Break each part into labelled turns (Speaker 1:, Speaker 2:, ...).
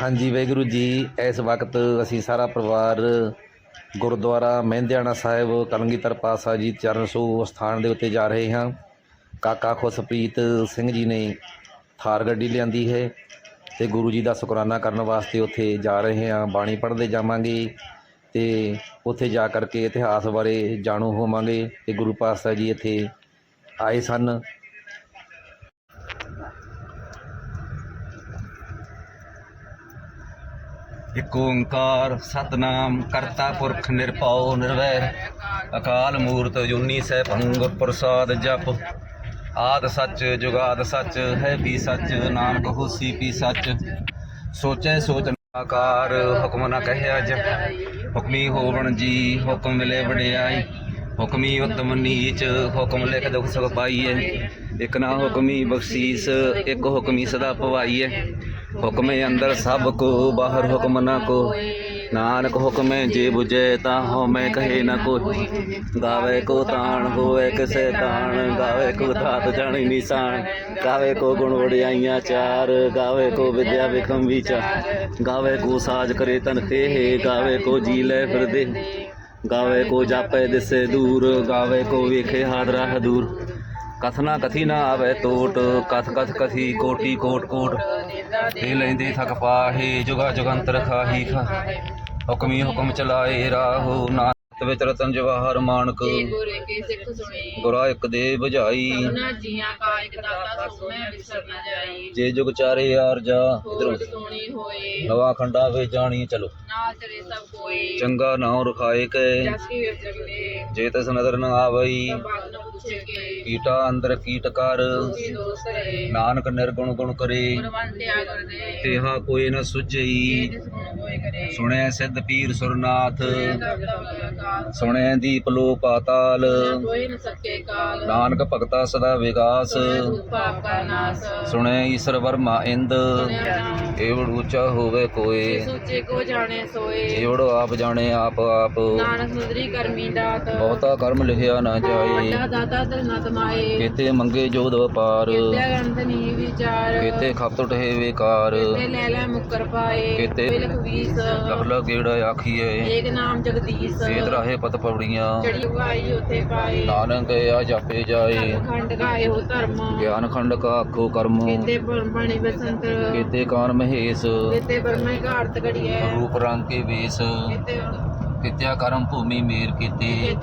Speaker 1: ਹਾਂਜੀ, ਵਾਹਿਗੁਰੂ ਜੀ, ਇਸ ਵਕਤ ਅਸੀਂ ਸਾਰਾ ਪਰਿਵਾਰ ਗੁਰਦੁਆਰਾ ਮਹਿੰਦਿਆਣਾ ਸਾਹਿਬ, ਕਲਗੀਧਰ ਪਾਤਸ਼ਾਹ ਜੀ ਚਰਨ ਛੂਹ ਸਥਾਨ ਦੇ ਉੱਤੇ ਜਾ ਰਹੇ ਹਾਂ। ਕਾਕਾ ਖੁਸ਼ਪ੍ਰੀਤ ਸਿੰਘ ਜੀ ਨੇ ਥਾਰ ਗੱਡੀ ਲਿਆਂਦੀ ਹੈ ਤੇ ਗੁਰੂ ਜੀ ਦਾ ਸ਼ੁਕਰਾਨਾ ਕਰਨ ਵਾਸਤੇ ਉੱਥੇ ਜਾ ਰਹੇ ਹਾਂ। ਬਾਣੀ ਪੜ੍ਹਦੇ ਜਾਵਾਂਗੇ ਤੇ ਉੱਥੇ ਜਾ ਕਰਕੇ ਇਤਿਹਾਸ ਬਾਰੇ ਜਾਣੂ ਹੋਵਾਂਗੇ ਕਿ ਗੁਰੂ ਪਾਤਸ਼ਾਹ ਜੀ ਇੱਥੇ ਆਏ ਸਨ। ਇਕ ਓੰਕਾਰ, ਸਤਨਾਮ, ਕਰਤਾ ਪੁਰਖ, ਨਿਰਭਉ, ਨਿਰਵੈਰ, ਅਕਾਲ ਮੂਰਤ ਜੁਨੀ ਸੈਭੰ ਭੰਗ ਪ੍ਰਸਾਦ, ਜਪ। ਆਦ ਸੱਚ, ਜੁਗਾਦ ਸੱਚ, ਹੈ ਵੀ ਸੱਚ, ਨਾਨਕ ਹੋਸੀ ਪੀ ਸੱਚ। ਸੋਚੈ ਸੋਚ ਆਕਾਰ ਹੁਕਮ ਨਾ ਕਹਿਆ ਜਪ ਹੁਕਮੀ ਹੋਵਣ ਜੀ, ਹੁਕਮ ਮਿਲੇ ਵਡਿਆਈ। ਹੁਕਮੀ ਉਤਮ ਨੀਚ ਹੁਕਮ ਲਿਖ ਦੁਖ ਸੁਖ ਪਾਈਐ ਇਕ ਨਾ ਹੁਕਮੀ ਬਖਸ਼ੀਸ, ਇਕ ਹੁਕਮੀ ਸਦਾ ਪਵਾਈਐ ਹੁਕਮੇ ਅੰਦਰ ਸਭ ਕੋ, ਬਾਹਰ ਹੁਕਮ ਨਾ ਕੋ। ਨਾਨਕ ਹੁਕਮੇ ਜੇ 부ਜੈ ਤਾਂ ਹਉਮੈ ਕਹੇ ਨਾ ਕੋਈ ਗਾਵੇ ਕੋ ਤਾਣ ਹੋਵੇ ਕਿਸੇ ਤਾਣ। ਗਾਵੇ ਕੋ ਧਾਤ ਜਾਣੀ ਨਿਸ਼ਾਨ। ਗਾਵੇ ਕੋ ਗੁਣ ਵਡਿਆਈਆਂ ਚਾਰ। ਗਾਵੇ ਕੋ ਵਿਦਿਆ ਵਿਖਮ ਵਿਚਾਰ ਗਾਵੇ ਕੋ ਸਾਜ ਕਰੇ ਤਨ ਤੇ ਗਾਵੇ ਕੋ ਜੀ ਲੈ ਫਿਰਦੇ। ਗਾਵੇ ਕੋ ਜਾਪੇ ਦਿਸੇ ਦੂਰ ਗਾਵੇ ਕੋ ਵੇਖੇ ਹਾਦਰਾ ਹਦੂਰ ਕਥਨਾ ਕਥੀ ਨਾ ਆਵੇ ਟੋਟ ਕਥ ਕਥ ਕਥੀ ਕੋਟੀ ਕੋਟ ਕੋਟ। ਇਹ ਲੈਂਦੇ ਥਕ ਪਾਹੇ ਜੁਗਾ ਜੁਗੰਤਰ ਖਾਹੀ ਖਾ। ਹੁਕਮੀ ਹੁਕਮ ਚਲਾਏ ਰਾਹੋ ਨਾਤ ਵਿੱਚ ਰਤਨ ਜਵਾਹਰ ਮਾਨਕ
Speaker 2: ਗੁਰੇ ਕੇ ਸਿੱਖ ਸੁਣੀ।
Speaker 1: ਗੁਰਾ ਇੱਕ ਦੇ ਬੁਝਾਈ।
Speaker 2: ਉਹਨਾਂ ਜੀਆਂ ਕਾ ਇੱਕ ਦਾਤਾ ਸੁਣੈ ਵਿਸਰ ਨ ਜਾਈ।
Speaker 1: ਜੇ ਜੁਗ ਚਾਰੇ ਯਾਰ ਜਾ ਇਧਰੋਂ
Speaker 2: ਹੋੜ ਸੋਣੀ ਹੋਏ।
Speaker 1: ਨਵਾ ਖੰਡਾ ਵੇ ਜਾਣੀ ਚਲੋ।
Speaker 2: ਨਾਲ ਚਲੇ ਸਭ ਕੋਈ।
Speaker 1: ਚੰਗਾ ਨਾਉ ਰਖਾਏ ਕੈ।
Speaker 2: ਜਸ ਕੀ ਵਿਚ ਜਗਲੇ
Speaker 1: ਜੇ ਤਿਸ ਨਦਰ ਨ ਆਵਈ
Speaker 2: ਬਾਗ ਨ ਪੁੱਛੇ ਕੇ।
Speaker 1: ਕੀਟਾ ਅੰਦਰ ਕੀਟ ਕਰ। ਨਾਨਕ ਨਿਰਗੁਣ ਗੁਣ ਕਰੇ।
Speaker 2: ਕਰਦੇ।
Speaker 1: ਤੇਹਾ ਕੋਈ ਨ ਸੁਝਈ।
Speaker 2: ਜਿਸ ਗੁਣ ਹੋਏ ਕਰੇ।
Speaker 1: ਸੁਣਿਆ ਸਿੱਧ ਪੀਰ ਸੁਰਨਾਥ। ਦੀਪ ਲੋ ਪਾਤਾਲ।
Speaker 2: ਕੋਈ ਨ ਸਕੇ ਕਾਲ।
Speaker 1: ਨਾਨਕ ਭਗਤਾ ਸਦਾ ਵਿਗਾਸ।
Speaker 2: ਰੂਪ ਪਾਪ ਕਾ ਨਾਸ।
Speaker 1: ਸੁਣਿਆ ਈਸ਼ਰ ਵਰਮਾ ਇੰਦ। ਏਵੜ ਉੱਚਾ ਹੋਵੇ ਕੋਏ।
Speaker 2: ਸੋਚੇ ਕੋ ਜਾਣੇ ਸੋਏ।
Speaker 1: ਏਵੜ ਆਪ ਜਾਣੇ ਆਪ ਆਪ।
Speaker 2: ਨਾਨਕ ਸੁੰਦਰੀ ਕਰਮੀ ਦਾਤ।
Speaker 1: ਬਹੁਤਾ ਕਰਮ ਲਿਖਿਆ ਨਾ ਜਾਏ।
Speaker 2: ਵੱਡਾ ਦਾਤਾ ਤਮਾਏ।
Speaker 1: ਕੀਤੇ ਮੰਗੇ ਜੋਦ ਵਪਾਰ।
Speaker 2: ਕਿਤਿਆ ਗੰਧ ਨੀ ਵਿਚਾਰ।
Speaker 1: ਕੀਤੇ ਖਪਤ ਟਹੇ ਵਿਕਾਰ।
Speaker 2: ਤੇ ਲੈ ਲੈ ਮੁਕਰ ਪਾਏ।
Speaker 1: ਕੀਤੇ
Speaker 2: ਵੀਸ।
Speaker 1: ਲਖ ਲਖ ਕਿਹੜਾ ਆਖੀਏ
Speaker 2: ਏਕ ਨਾਮ ਜਗਦੀਸ਼।
Speaker 1: ਰਾਹੇ ਪਤ ਪੌੜੀਆਂ।
Speaker 2: ਚੜੀ ਉਗਾਈ ਉਥੇ ਪਾਏ
Speaker 1: ਨਾਨਕ ਆ ਜਾਪੇ ਜਾਏ।
Speaker 2: ਖੰਡ ਗਾਏ ਹੋ ਧਰਮ।
Speaker 1: ਗਿਆਨ ਖੰਡ ਕਾ ਆਖੋ ਕਰਮ।
Speaker 2: ਕਿਤੇ ਬਣੀ ਬਸੰਤ।
Speaker 1: ਕੀਤੇ ਕਾਨ ਮਹੇਸ਼।
Speaker 2: ਕਿਤੇ ਬਰਮੇ ਘਾਰਤ ਘੜੀਐ।
Speaker 1: ਰੂਪ ਰੰਗ ਕੇ ਵੇਸ।
Speaker 2: ਕਿਤੇ
Speaker 1: ਕਿਤਿਆ ਕਰਮ ਭੂਮੀ ਮੇਰ ਕੀਤੇ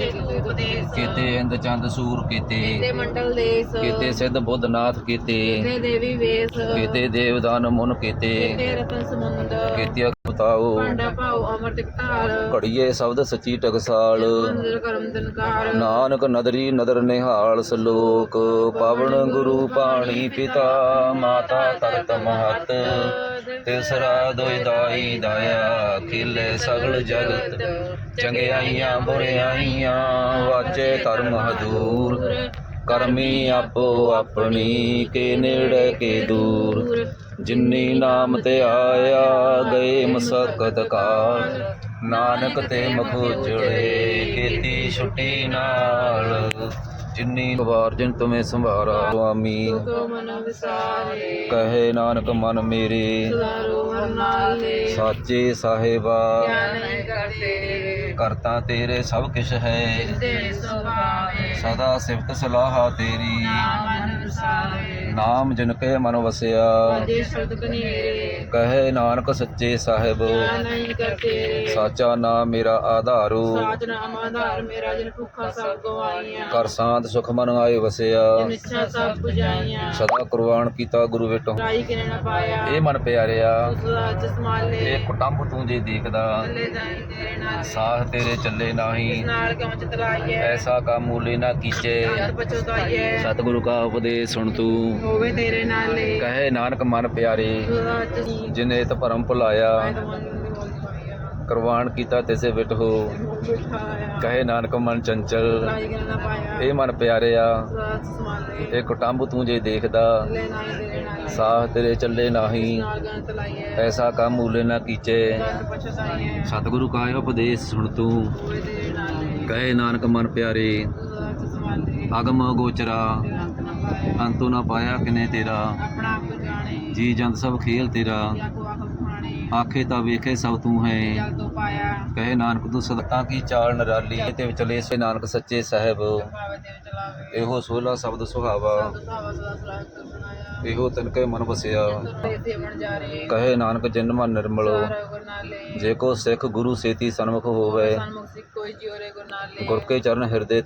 Speaker 2: ਕਿਤੇ
Speaker 1: ਇੰਦ ਚੰਦ ਸੂਰ ਕੀਤੇ
Speaker 2: ਕਿਤੇ ਮੰਡਲ ਦੇਸ
Speaker 1: ਕੀਤੇ ਸਿੱਧ ਬੁੱਧਨਾਥ ਕੀਤੇ
Speaker 2: ਕਿਤੇ ਦੇਵੀ ਵੇਸ
Speaker 1: ਕੀਤੇ ਦੇਵਦਾਨ ਮੁਨ ਕੀਤੇ
Speaker 2: ਕਿਤੇ ਰਤਨ ਸਮੁੰਦ
Speaker 1: ਕੀਤਿਆ ਬਤਾਓ
Speaker 2: ਪਾਂਡਾ ਭਾਉ ਅਮਰਤ ਧਾਰ
Speaker 1: ਘੜੀਏ ਸ਼ਬਦ ਸੱਚੀ ਟਕਸਾਲ
Speaker 2: ਮੰਦਰ ਕਰਮ ਦਨਕਾਰ
Speaker 1: ਨਾਨਕ ਨਦਰੀ ਨਦਰ ਨਿਹਾਲ ਸਲੋਕ ਪਾਵਨ ਗੁਰੂ ਪਾਣੀ ਪਿਤਾ ਮਾਤਾ ਤਰਤ ਮਹਤ ਤਿਸਰਾ ਦੋਇ ਦਾਈ ਦਾਇਆ ਖਿਲੇ ਸਗਲ ਜਗਤ, ਚੰਗਿਆਈਆਂ ਬੁਰਿਆਈਆਂ, ਵਾਚੇ ਕਰਮ ਹਦੂਰ ਕਰਮੀ ਆਪੋ ਆਪਣੀ, ਕੇ ਨੇੜੇ ਕੇ ਦੂਰ, ਜਿਨੀ ਨਾਮ ਤੇ ਆਇਆ ਗਏ ਮਸਕਤ ਕਾਲ, ਨਾਨਕ ਤੇ ਮੁਖ ਉਜੜੇ ਕੀਤੀ ਛੁੱਟੀ ਨਾਲ ਜਿਨੀ ਵਾਰ ਜਿਨ ਤੁਮੇ ਸੰਭਾਰਾ ਸੁਆਮੀ ਕਹੇ ਨਾਨਕ ਮਨ ਮੇਰੇ, ਸਾਚੇ ਸਾਹਿਬਾ, ਕਰਤਾ ਤੇਰੇ ਸਭ ਕਿਛ ਹੈ। ਸਦਾ ਸਿਫਤ ਸਲਾਹ ਤੇਰੀ। ਨਾਮ ਜਿਨ ਕੇ ਮਨ ਵਸਿਆ।
Speaker 2: ਦੇ ਸ਼ਬਦ ਕਨੇਰੇ
Speaker 1: ਕਹੇ ਨਾਨਕ ਸੱਚੇ ਸਾਹਿਬ।
Speaker 2: ਨਹੀਂ
Speaker 1: ਸਾਚਾ ਨਾਮ ਮੇਰਾ ਆਧਾਰੂ।
Speaker 2: ਸਾਚ ਨਾਮ ਆਧਾਰ ਮੇਰਾ ਜਿਨ ਭੁੱਖਾ ਸਭ ਗਵਾਈਆਂ।
Speaker 1: ਕਰ ਸਾਂਤ ਸੁਖ ਮਨ ਆਏ ਵਸਿਆ।
Speaker 2: ਸਭ ਪੁਜਾਈਆਂ।
Speaker 1: ਸਦਾ ਕੁਰਬਾਨ ਕੀਤਾ ਗੁਰੂ ਵਿਟੋ।
Speaker 2: ਰਾਈ ਕਿਨੇ ਨਾ ਪਾਇਆ।
Speaker 1: ਇਹ ਮਨ ਪਿਆਰਿਆ। ਇਹ ਕੁਟੰਬ ਤੂੰ ਜੇ ਦੇਖਦਾ। ਸਾਹ ਤੇਰੇ ਚੱਲੇ ਨਾਹੀ।
Speaker 2: ਨਾਲ ਕਿਉਂ ਚਤਲਾਈਐ?
Speaker 1: ਐਸਾ ਕੰਮ ਮੂਲੇ ਨਾ ਕੀਚੇ। ਸਤਿਗੁਰੂ ਕਾ ਉਪਦੇਸ਼ ਸੁਣ ਤੂੰ।
Speaker 2: ਹੋਵੇ ਤੇਰੇ ਨਾਲ
Speaker 1: ਕਹੇ ਨਾਨਕ ਮਨ ਪਿਆਰੇ। ਜਿਨੇ ਇਹ ਭਰਮ ਭੁਲਾਇਆ
Speaker 2: ਤਾਂ
Speaker 1: ਕੁਰਬਾਨ ਕੀਤਾ ਤਿਸੇ ਵਿਟ ਹੋ
Speaker 2: ਬਿਠਾ ਆਇਆ
Speaker 1: ਕਹੇ ਨਾਨਕ ਮਨ ਚੰਚਲ। ਇਹ ਮਨ ਪਿਆਰਿਆ ਇਹ ਕੁਟੰਬ ਤੂੰ ਜੇ ਦੇਖਦਾ। ਸਾਹ ਤੇਰੇ ਚੱਲੇ ਨਾਹੀ। ਐਸਾ ਕੰਮ ਮੂਲੇ ਨਾ ਕੀਚੇ। ਸਤਿਗੁਰੂ ਕਾ ਉਪਦੇਸ਼ ਸੁਣ ਤੂੰ। ਕਹੇ ਨਾਨਕ ਮਨ ਪਿਆਰੇ। ਅਗਮ ਗੋਚਰਾ।
Speaker 2: ਅੰਤ ਨਾ ਪਾਇਆ
Speaker 1: ਕਿਨੇ ਤੇਰਾ? ਜੀ ਜੰਤ ਸਭ ਖੇਲ ਤੇਰਾ।
Speaker 2: ਆਖ
Speaker 1: ਤਾਂ ਵੇਖੇ ਸਭ ਤੂੰ ਹੈ।
Speaker 3: ਜਲ ਤੋਂ ਪਾਇਆ।
Speaker 1: ਕਹੇ ਨਾਨਕ ਤੂੰ ਸਦਾ ਕੀ ਚਾਲ ਨਰਾਲੀ ਤੇ ਵਿਚਲੇ ਸੇ ਨਾਨਕ ਸੱਚੇ ਸਾਹਿਬ।
Speaker 3: ਭਾਵੇਂ ਤੇ
Speaker 1: ਇਹੋ ਸੋਲਾ ਸ਼ਬਦ ਸੁਹਾਵਾ।
Speaker 3: ਸਭ ਸੁਹਾਵਾ ਸਦਾ ਸੁਣਾਇਆ।
Speaker 1: ਇਹੋ ਮਨ ਵਸਿਆ।
Speaker 3: ਸੁਰਤੇ ਸੇਵਣ ਜਾ ਰਹੇ।
Speaker 1: ਕਹੇ ਨਾਨਕ ਜਨਮ ਨਿਰਮਲ
Speaker 3: ਸਾਰਾ ਗੁਰ ਨਾਲੇ।
Speaker 1: ਜੇ ਕੋ ਸਿੱਖ ਗੁਰੂ ਸੇਤੀ ਸਨਮੁਖ ਹੋਵੇ।
Speaker 3: ਸਨਮੁਖ ਸਿੱਖ ਕੋਈ ਜਿਉਰੇ ਗੁਰ ਨਾਲੇ।
Speaker 1: ਗੁਰ ਕੇ ਚਰਨ ਹਿਰਦੇ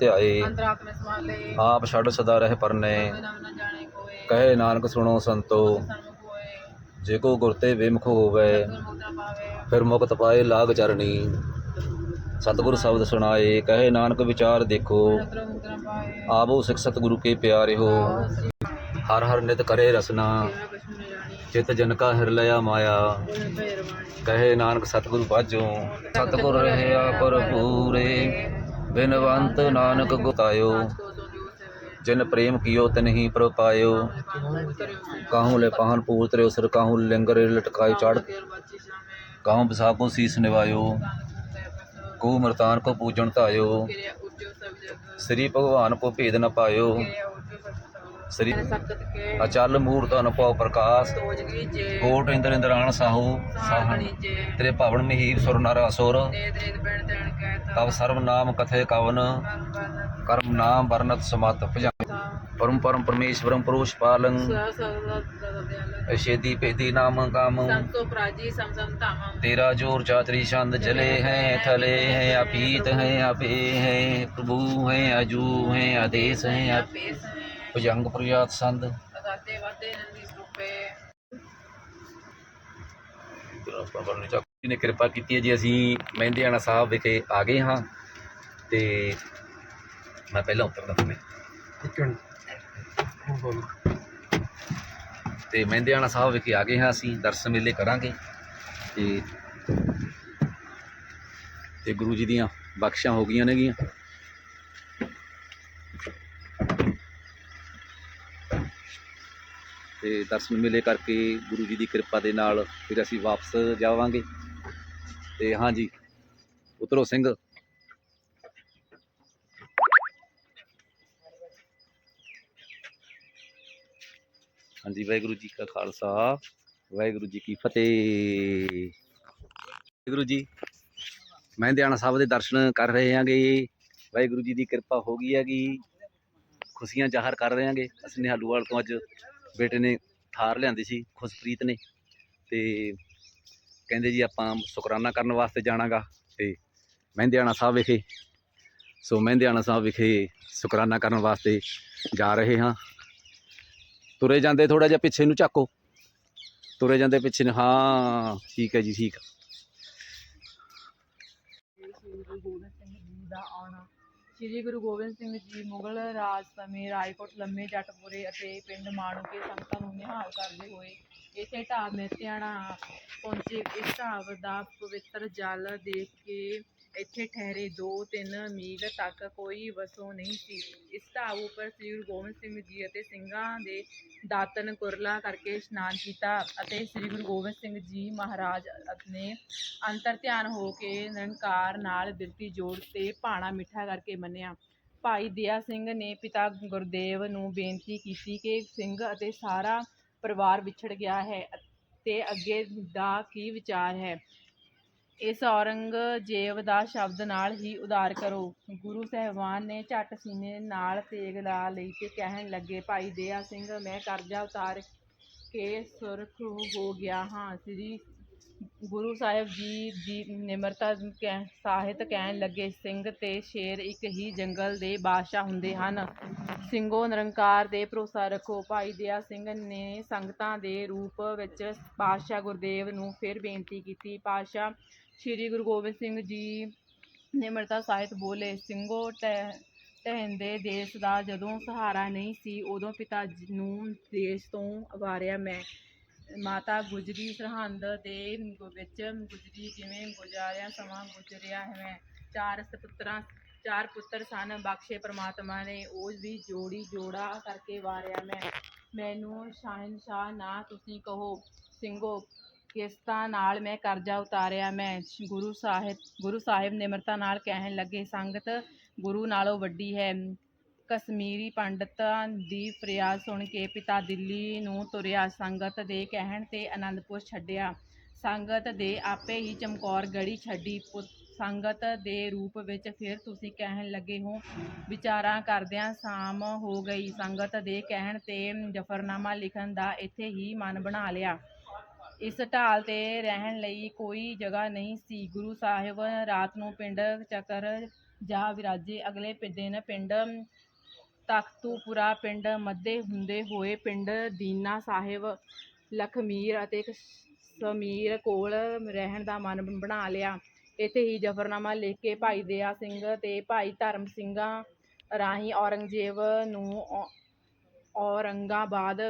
Speaker 3: ਅੰਤਰਾਤਮੇ ਸਮਾਲੇ
Speaker 1: ਆਪ ਛੱਡ ਸਦਾ ਰਹਿ ਪਰਨੇ।
Speaker 3: ਕੋਈ ਨਾਮ ਨਾ ਜਾਣੇ ਕੋਏ
Speaker 1: ਕਹੇ ਨਾਨਕ ਸੁਣੋ ਸੰਤੋ।
Speaker 3: ਸਨਮੁਖ
Speaker 1: ਜੇ ਕੋ ਗੁਰ ਤੇ ਵਿਮੁਖ ਹੋਵੇ, ਫਿਰ ਮੁਕਤ ਪਾਏ ਲਾਗ ਚਰਣੀ। ਸਤਿਗੁਰ ਸ਼ਬਦ ਸੁਣਾਏ, ਕਹੇ ਨਾਨਕ ਵਿਚਾਰ ਦੇਖੋ।
Speaker 3: ਨਤਰ
Speaker 1: ਆਵੋ ਸਿੱਖ ਸਤਿਗੁਰੂ ਕੇ ਪਿਆਰੇ ਹੋ ਹਰ ਹਰ ਨਿਤ ਕਰੇ ਰਸਨਾ। ਚਿਤ ਜਨ ਕਾ ਹਿਰ ਲਿਆ ਮਾਇਆ। ਕਹੇ ਨਾਨਕ ਸਤਿਗੁਰੂ ਬਾਝੋ। ਸਤਿਗੁਰ ਰਹਿਆ ਪਰ ਪੂਰੇ ਬਿਨਵੰਤ ਨਾਨਕ ਗੁਤਾਇਓ
Speaker 3: ਕੋ ਸੋ ਜੋ ਸੇਵੇ
Speaker 1: ਜਿਨ ਪ੍ਰੇਮ ਕੀਓ ਤਨਹੀ ਪ੍ਰਭ ਪਾਇਓ।
Speaker 3: ਉਤਰਿਓ ਸੇ
Speaker 1: ਕਾਹੂ ਲੈ ਪਾਹਨ ਪੂਤਰੇ ਉਸਰ ਕਾਹੂ ਲਿੰਗਰੇ ਲਟਕਾਈ ਚੜ।
Speaker 3: ਤੇਰ ਬਾਚੀ ਸ਼ਾਮੇ
Speaker 1: ਕਾਹੂ ਵਿਸਾਖੋ ਕੋ ਮਰਤਾਨ ਕੋ ਪੂਜਣ ਧਾਇਓ। ਸ੍ਰੀ ਭਗਵਾਨ ਕੋ ਭੇਦ ਨ ਪਾਇਓ। ਸ੍ਰੀ ਅਚਲ ਮੂਰਤ ਅਨੁਭਵ ਪ੍ਰਕਾਸ਼। ਕੋਟ ਇੰਦਰ ਇੰਦਰਾਣ ਸਾਹੂ।
Speaker 3: ਸਾਹਣ
Speaker 1: ਸਾਹਣ ਤੇਰੇ ਭਵਨ ਮਹੀਰ ਸੁਰ ਨਰ ਅਸੁਰ।
Speaker 3: ਤੇ
Speaker 1: ਤਬ ਸਰਬ ਨਾਮ ਕਥੇ ਕਵਨ।
Speaker 3: ਬਨ ਬਨ
Speaker 1: ਕਰਮ ਨਾਮ ਵਰਨਤ ਸਮਤ ਭਜਨ
Speaker 3: ਤਾ
Speaker 1: ਪਰਮ ਪਰਮ ਪਰਮੇਸ਼ਵਰਮ ਪੁਰੂਸ਼ ਪਾਲੰ
Speaker 3: ਸਾ ਸਦਾ ਸਦਾ ਦਿਆਲ
Speaker 1: ਅਸ਼ੇਦੀ ਪੇਦੀ ਨਾਮ ਕਾਮ
Speaker 3: ਸੰਤੋ ਪ੍ਰਾਜੀ ਸਮਸਮ ਧਾਮਮ
Speaker 1: तेरा जोर चातरी छंद जले हैं थले हैं अपीत हैं अपे हैं प्रभु हैं अजू हैं आदेश हैं अप-
Speaker 3: ਪੇਸ ਹੈ
Speaker 1: ਭੁਜੰਗ ਪ੍ਰਯਾਤ ਸੰਦ
Speaker 3: ਅਗਾਤੇ ਵਾਤੇ ਨੰਦੀ ਸਰੂਪੇ
Speaker 1: ਬਾਬਾ ਜੀ ਨੇ ਕਿਰਪਾ ਕੀਤੀ ਹੈ ਜੀ ਅਸੀਂ ਮਹਿੰਦਿਆਣਾ ਸਾਹਿਬ ਵਿਖੇ ਆ ਗਏ ਹਾਂ ਤੇ ਮੈਂ ਪਹਿਲਾਂ ਉਤਰਦਾ ਹਾਂ ਤੇ ਮਹਿੰਦਿਆਣਾ ਸਾਹਿਬ ਵਿਖੇ ਆ ਗਏ ਹਾਂ ਅਸੀਂ ਦਰਸ਼ਨ ਮੇਲੇ ਕਰਾਂਗੇ। ਤੇ ਤੇ ਗੁਰੂ ਜੀ ਦੀਆਂ ਬਖਸ਼ਾਂ ਹੋ ਗਈਆਂ ਨੇਗੀਆਂ। ਤੇ ਦਰਸ਼ਨ ਮੇਲੇ ਕਰਕੇ ਗੁਰੂ ਜੀ ਦੀ ਕਿਰਪਾ ਦੇ ਨਾਲ ਫਿਰ ਅਸੀਂ ਵਾਪਸ ਜਾਵਾਂਗੇ। ਤੇ ਹਾਂਜੀ ਉਤਰੋ ਸਿੰਘ। ਹਾਂਜੀ, ਵਾਹਿਗੁਰੂ ਜੀ ਕਾ ਖਾਲਸਾ, ਵਾਹਿਗੁਰੂ ਜੀ ਕੀ ਫਤਿਹ। ਵਾਹਿਗੁਰੂ ਜੀ ਮਹਿੰਦਿਆਣਾ ਸਾਹਿਬ ਦੇ ਦਰਸ਼ਨ ਕਰ ਰਹੇ ਹਾਂਗੇ। ਵਾਹਿਗੁਰੂ ਜੀ ਦੀ ਕਿਰਪਾ ਹੋ ਗਈ ਹੈਗੀ। ਖੁਸ਼ੀਆਂ ਜ਼ਾਹਰ ਕਰ ਰਹੇ ਹਾਂਗੇ। ਅਸੀਂ ਨਿਹਾਲੂਵਾਲ ਤੋਂ ਅੱਜ ਬੇਟੇ ਨੇ ਥਾਰ ਲਿਆਂਦੀ ਸੀ, ਖੁਸ਼ਪ੍ਰੀਤ ਨੇ। ਤੇ ਕਹਿੰਦੇ ਜੀ ਆਪਾਂ ਸ਼ੁਕਰਾਨਾ ਕਰਨ ਵਾਸਤੇ ਜਾਣਾਗਾ। ਤੇ ਮਹਿੰਦਿਆਣਾ ਸਾਹਿਬ ਵਿਖੇ, ਸੋ ਮਹਿੰਦਿਆਣਾ ਸਾਹਿਬ ਵਿਖੇ ਸ਼ੁਕਰਾਨਾ ਕਰਨ ਵਾਸਤੇ ਜਾ ਰਹੇ ਹਾਂ। ਤੁਰੇ ਜਾਂਦੇ ਥੋੜਾ ਜਿਹਾ ਪਿੱਛੇ ਨੂੰ ਝਾਕੋ। ਤੁਰੇ ਜਾਂਦੇ ਪਿੱਛੇ ਨੂੰ, ਹਾਂ, ਠੀਕ ਹੈ ਜੀ, ਠੀਕ।
Speaker 3: ਸ੍ਰੀ ਸ੍ਰੀ ਗੁਰੂ ਗੋਬਿੰਦ ਸਿੰਘ ਜੀ, ਮੁਗਲ ਰਾਜ ਸਮੇਂ ਰਾਏਕੋਟ ਲੰਮੇ ਜੱਟਪੁਰੇ ਅਤੇ ਪਿੰਡ ਮਾਣੂਕੇ ਸੰਗਤਾਂ ਨੂੰ ਨਿਹਾਲ ਕਰਦੇ ਹੋਏ ਇਸੇ ਢਾਬ ਮਹਿਤਿਆਣਾ ਪਹੁੰਚੇ। ਇਸ ਢਾਬ ਦਾ ਪਵਿੱਤਰ ਜਲ ਦੇਖ ਕੇ ਇੱਥੇ ਠਹਿਰੇ 2-3 ਮੀਲ ਤੱਕ ਕੋਈ ਵਸੋਂ ਨਹੀਂ ਸੀ। ਇਸ ਢਾਬ ਉੱਪਰ ਸ੍ਰੀ ਗੁਰੂ ਗੋਬਿੰਦ ਸਿੰਘ ਜੀ ਅਤੇ ਸਿੰਘਾਂ ਦੇ ਦਾਤਨ ਕੁਰਲਾ ਕਰਕੇ ਇਸ਼ਨਾਨ ਕੀਤਾ ਅਤੇ ਸ੍ਰੀ ਗੁਰੂ ਗੋਬਿੰਦ ਸਿੰਘ ਜੀ ਮਹਾਰਾਜ ਨੇ ਅੰਤਰ ਧਿਆਨ ਹੋ ਕੇ ਨਿਰੰਕਾਰ ਨਾਲ ਬਿਰਤੀ ਜੋੜ ਤੇ ਭਾਣਾ ਮਿੱਠਾ ਕਰਕੇ ਮੰਨਿਆ। ਭਾਈ ਦਿਆ ਸਿੰਘ ਨੇ ਪਿਤਾ ਗੁਰਦੇਵ ਨੂੰ ਬੇਨਤੀ ਕੀਤੀ ਕਿ ਸਿੰਘ ਅਤੇ ਸਾਰਾ ਪਰਿਵਾਰ ਵਿਛੜ ਗਿਆ ਹੈ ਤੇ ਅੱਗੇ ਦਾ ਕੀ ਵਿਚਾਰ ਹੈ? ਇਸ ਔਰੰਗਜ਼ੇਬ ਦਾ ਸ਼ਬਦ ਨਾਲ ਹੀ ਉਧਾਰ ਕਰੋ। ਗੁਰੂ ਸਾਹਿਬਾਨ ਨੇ ਝੱਟ ਸੀਨੇ ਨਾਲ ਤੇਗ ਲਾ ਲਈ ਤੇ ਕਹਿਣ ਲੱਗੇ, ਭਾਈ ਦਇਆ ਸਿੰਘ, ਮੈਂ ਕਰਜ਼ਾ ਉਤਾਰ ਕੇ ਸੁਰਖ ਹੋ ਗਿਆ ਹਾਂ। ਸ੍ਰੀ ਗੁਰੂ ਸਾਹਿਬ ਜੀ ਦੀ ਨਿਮਰਤਾ ਕਹਿ- ਸਾਹਿਤ ਕਹਿਣ ਲੱਗੇ, ਸਿੰਘ ਤੇ ਸ਼ੇਰ ਇੱਕ ਹੀ ਜੰਗਲ ਦੇ ਬਾਦਸ਼ਾਹ ਹੁੰਦੇ ਹਨ। ਸਿੰਘੋ ਨਿਰੰਕਾਰ ਦੇ ਭਰੋਸਾ ਰੱਖੋ। ਭਾਈ ਦਇਆ ਸਿੰਘ ਨੇ ਸੰਗਤਾਂ ਦੇ ਰੂਪ ਵਿੱਚ ਪਾਤਸ਼ਾਹ ਗੁਰਦੇਵ ਨੂੰ ਫਿਰ ਬੇਨਤੀ ਕੀਤੀ। ਪਾਤਸ਼ਾਹ ਸ੍ਰੀ ਗੁਰੂ ਗੋਬਿੰਦ ਸਿੰਘ ਜੀ ਨੇ ਨਿਮਰਤਾ ਸਾਹਿਤ ਬੋਲੇ, ਸਿੰਘੋ, ਟਹਿ, ਟਹਿੰਦੇ ਦੇਸ਼ ਦਾ ਜਦੋਂ ਸਹਾਰਾ ਨਹੀਂ ਸੀ, ਉਦੋਂ ਪਿਤਾ ਜੀ ਨੂੰ ਦੇਸ਼ ਤੋਂ ਵਾਰਿਆ ਮੈਂ। ਮਾਤਾ ਗੁਜਰੀ ਸਰਹੰਦ ਦੇ ਵਿੱਚ ਗੁਜਰੀ ਜਿਵੇਂ ਗੁਜ਼ਾਰਿਆ, ਸਮਾਂ ਗੁਜ਼ਰਿਆ ਹੈ। ਮੈਂ ਚਾਰ ਸਪੁੱਤਰਾਂ, ਚਾਰ ਪੁੱਤਰ ਸਨ। ਬਖਸ਼ੇ ਪ੍ਰਮਾਤਮਾ ਨੇ ਉਹ ਵੀ ਜੋੜੀ ਜੋੜਾ ਕਰਕੇ ਵਾਰਿਆ ਮੈਂ। ਮੈਨੂੰ ਸ਼ਾਹਿਨਸ਼ਾਹ ਨਾ ਤੁਸੀਂ ਕਹੋ, ਸਿੰਘੋ ਕਿਸ਼ਤਾਂ ਨਾਲ ਮੈਂ ਕਰਜ਼ਾ ਉਤਾਰਿਆ, ਮੈਂ ਗੁਰੂ ਸਾਹਿਬ ਗੁਰੂ ਸਾਹਿਬ ਨਿਮਰਤਾ ਨਾਲ ਕਹਿਣ ਲੱਗੇ, ਸੰਗਤ ਗੁਰੂ ਨਾਲੋਂ ਵੱਡੀ ਹੈ। ਕਸ਼ਮੀਰੀ ਪੰਡਤਾਂ ਦੀ ਫਰਿਆਦ ਸੁਣ ਕੇ ਪਿਤਾ ਦਿੱਲੀ ਨੂੰ ਤੁਰਿਆ, ਸੰਗਤ ਦੇ ਕਹਿਣ ਤੇ ਅਨੰਦਪੁਰ ਛੱਡਿਆ। ਸੰਗਤ ਦੇ ਆਪੇ ਹੀ ਚਮਕੌਰ ਗੜੀ ਛੱਡੀ। ਪੁੱਤ, ਸੰਗਤ ਦੇ ਰੂਪ ਵਿੱਚ ਫਿਰ ਤੁਸੀਂ ਕਹਿਣ ਲੱਗੇ ਹੋ, ਵਿਚਾਰਾਂ ਕਰਦਿਆਂ ਸ਼ਾਮ ਹੋ ਗਈ। ਸੰਗਤ ਦੇ ਕਹਿਣ ਤੇ ਜਫਰਨਾਮਾ ਲਿਖਣ ਦਾ ਇੱਥੇ ਹੀ ਮਨ ਬਣਾ ਲਿਆ। ਇਸ ਢਾਲ ਤੇ ਰਹਿਣ ਲਈ ਕੋਈ ਜਗ੍ਹਾ ਨਹੀਂ ਸੀ। ਗੁਰੂ ਸਾਹਿਬ ਰਾਤ ਨੂੰ ਪਿੰਡ ਚੱਕਰ ਜਾ ਵਿਰਾਜੇ। ਅਗਲੇ ਪਿ- ਦਿਨ ਪਿੰਡ ਤਖਤੂਪੁਰਾ ਪਿੰਡ ਮੱਧੇ ਹੁੰਦੇ ਹੋਏ ਪਿੰਡ ਦੀਨਾ ਸਾਹਿਬ ਲਖਮੀਰ ਅਤੇ ਸਮੀਰ ਕੋਲ ਰਹਿਣ ਦਾ ਮਨ ਬਣਾ ਲਿਆ। ਇੱਥੇ ਹੀ ਜਫਰਨਾਮਾ ਲਿਖ ਕੇ ਭਾਈ ਦਇਆ ਸਿੰਘ ਤੇ ਭਾਈ ਧਰਮ ਸਿੰਘਾਂ ਰਾਹੀਂ ਔਰੰਗਜ਼ੇਬ ਨੂੰ ਔ- ਔਰੰਗਾਬਾਦ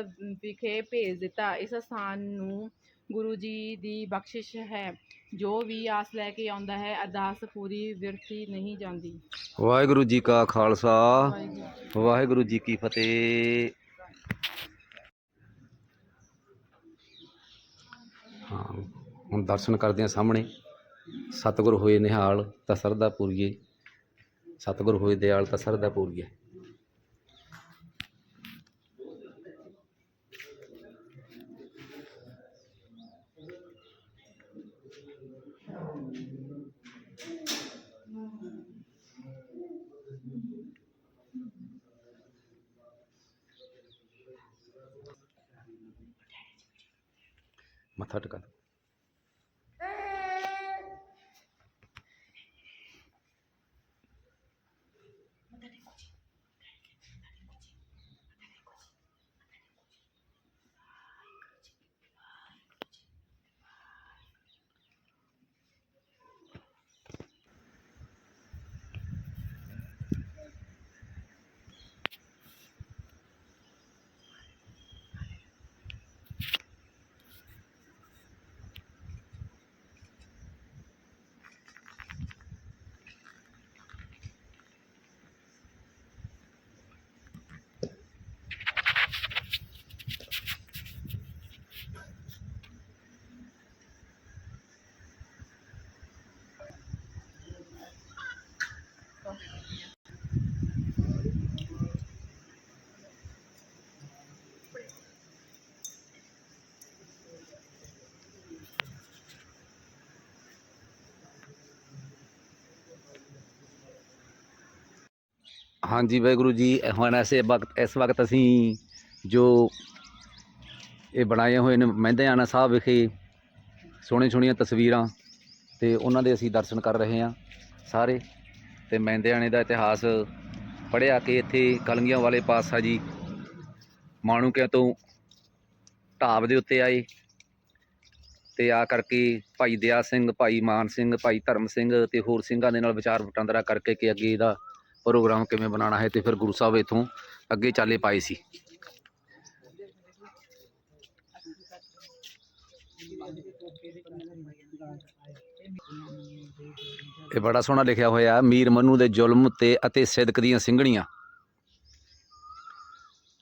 Speaker 3: ਵਿਖੇ ਭੇਜ ਦਿੱਤਾ। ਇਸ ਸਥਾਨ ਨੂੰ ਗੁਰੂ ਜੀ ਦੀ ਬਖਸ਼ਿਸ਼ ਹੈ। ਜੋ ਵੀ ਆਸ ਲੈ ਕੇ ਆਉਂਦਾ ਹੈ ਅਰਦਾਸ ਪੂਰੀ ਵਿਰਥੀ ਨਹੀਂ ਜਾਂਦੀ।
Speaker 1: ਵਾਹਿਗੁਰੂ ਜੀ ਕਾ ਖਾਲਸਾ। ਵਾਹਿਗੁਰੂ ਜੀ ਕੀ ਫਤਿਹ। ਹਾਂ ਹੁਣ ਦਰਸ਼ਨ ਕਰਦੇ ਹਾਂ ਸਾਹਮਣੇ। ਸਤਿਗੁਰ ਹੋਏ ਨਿਹਾਲ ਤਾਂ ਸਰਦਾ ਪੂਰੀਏ। ਸਤਿਗੁਰ ਹੋਏ ਦਿਆਲ ਤਾਂ ਸਰਦਾ ਪੂਰੀਏ। またるかな。ਹਾਂਜੀ ਵਾਹਿਗੁਰੂ ਜੀ, ਹੁਣ ਐਸੇ ਵਕਤ, ਇਸ ਵਕਤ ਅਸੀਂ ਜੋ ਇਹ ਬਣਾਏ ਹੋਏ ਨੇ ਮਹਿੰਦਿਆਣਾ ਸਾਹਿਬ ਵਿਖੇ ਸੋਹਣੇ ਸੋਹਣੀਆਂ ਤਸਵੀਰਾਂ ਤੇ ਉਹਨਾਂ ਦੇ ਅਸੀਂ ਦਰਸ਼ਨ ਕਰ ਰਹੇ ਹਾਂ ਸਾਰੇ ਤੇ ਮਹਿੰਦਿਆਣੇ ਦਾ ਇਤਿਹਾਸ ਪੜ੍ਹਿਆ ਕਿ ਇੱਥੇ ਕਲੰਗੀਆਂ ਵਾਲੇ ਪਾਸਾ ਜੀ ਮਾਣੂਕਿਆਂ ਤੋਂ ਢਾਬ ਦੇ ਉੱਤੇ ਆਏ ਤੇ ਆ ਕਰਕੇ ਭਾਈ ਦਇਆ ਸਿੰਘ, ਭਾਈ ਮਾਨ ਸਿੰਘ, ਭਾਈ ਧਰਮ ਸਿੰਘ ਤੇ ਹੋਰ ਸਿੰਘਾਂ ਦੇ ਨਾਲ ਵਿਚਾਰ ਵਟਾਂਦਰਾ ਕਰਕੇ ਕਿ ਅੱਗੇ ਇਹਦਾ ਪ੍ਰੋਗਰਾਮ ਕਿਵੇਂ ਬਣਾਉਣਾ ਹੈ ਤੇ ਫਿਰ ਗੁਰੂ ਸਾਹਿਬ ਇਥੋਂ ਅੱਗੇ ਚਾਲੇ ਪਾਏ ਸੀ। ਇਹ ਬੜਾ ਸੋਹਣਾ ਲਿਖਿਆ ਹੋਇਆ, ਮੀਰ ਮਨੂ ਦੇ ਜ਼ੁਲਮ ਤੇ ਅਤੇ ਸਿਦਕ ਦੀਆਂ ਸਿੰਘਣੀਆਂ।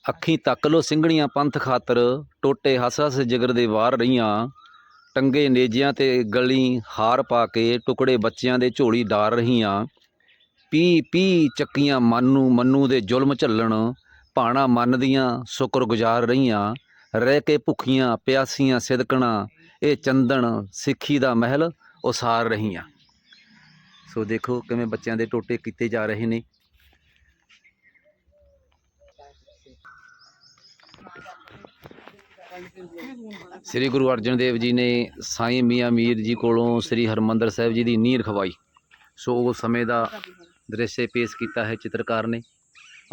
Speaker 1: ਅੱਖੀਂ ਤੱਕ ਲੋ ਸਿੰਘਣੀਆਂ ਪੰਥ ਖਾਤਰ ਟੋਟੇ ਹੱਸ ਹੱਸ ਜਿਗਰ ਦੇ ਵਾਰ ਰਹੀਆਂ, ਟੰਗੇ ਨੇਜਿਆਂ ਤੇ ਗਲੀ ਹਾਰ ਪਾ ਕੇ ਟੁਕੜੇ ਬੱਚਿਆਂ ਦੇ ਝੋਲੀ ਡਾਰ ਰਹੀਆਂ। ਪੀ ਪੀ ਚੱਕੀਆਂ ਮੰਨੂ ਮੰਨੂ ਦੇ ਜ਼ੁਲਮ ਝੱਲਣ, ਭਾਣਾ ਮੰਨਦੀਆਂ ਸ਼ੁਕਰਗੁਜ਼ਾਰ ਰਹੀਆਂ, ਰਹਿ ਕੇ ਭੁੱਖੀਆਂ ਪਿਆਸੀਆਂ ਸਿਦਕਣਾ, ਇਹ ਚੰਦਨ ਸਿੱਖੀ ਦਾ ਮਹਿਲ ਉਸਾਰ ਰਹੀਆਂ। ਸੋ ਦੇਖੋ ਕਿਵੇਂ ਬੱਚਿਆਂ ਦੇ ਟੋਟੇ ਕੀਤੇ ਜਾ ਰਹੇ ਨੇ। ਸ੍ਰੀ ਗੁਰੂ ਅਰਜਨ ਦੇਵ ਜੀ ਨੇ ਸਾਈਂ ਮੀਆਂ ਮੀਰ ਜੀ ਕੋਲੋਂ ਸ੍ਰੀ ਹਰਮੰਦਰ ਸਾਹਿਬ ਜੀ ਦੀ ਨੀਂਹ ਖਵਾਈ ਸੋ ਉਹ ਸਮੇਂ ਦਾ ਦ੍ਰਿਸ਼ ਪੇਸ਼ ਕੀਤਾ ਹੈ ਚਿੱਤਰਕਾਰ ਨੇ।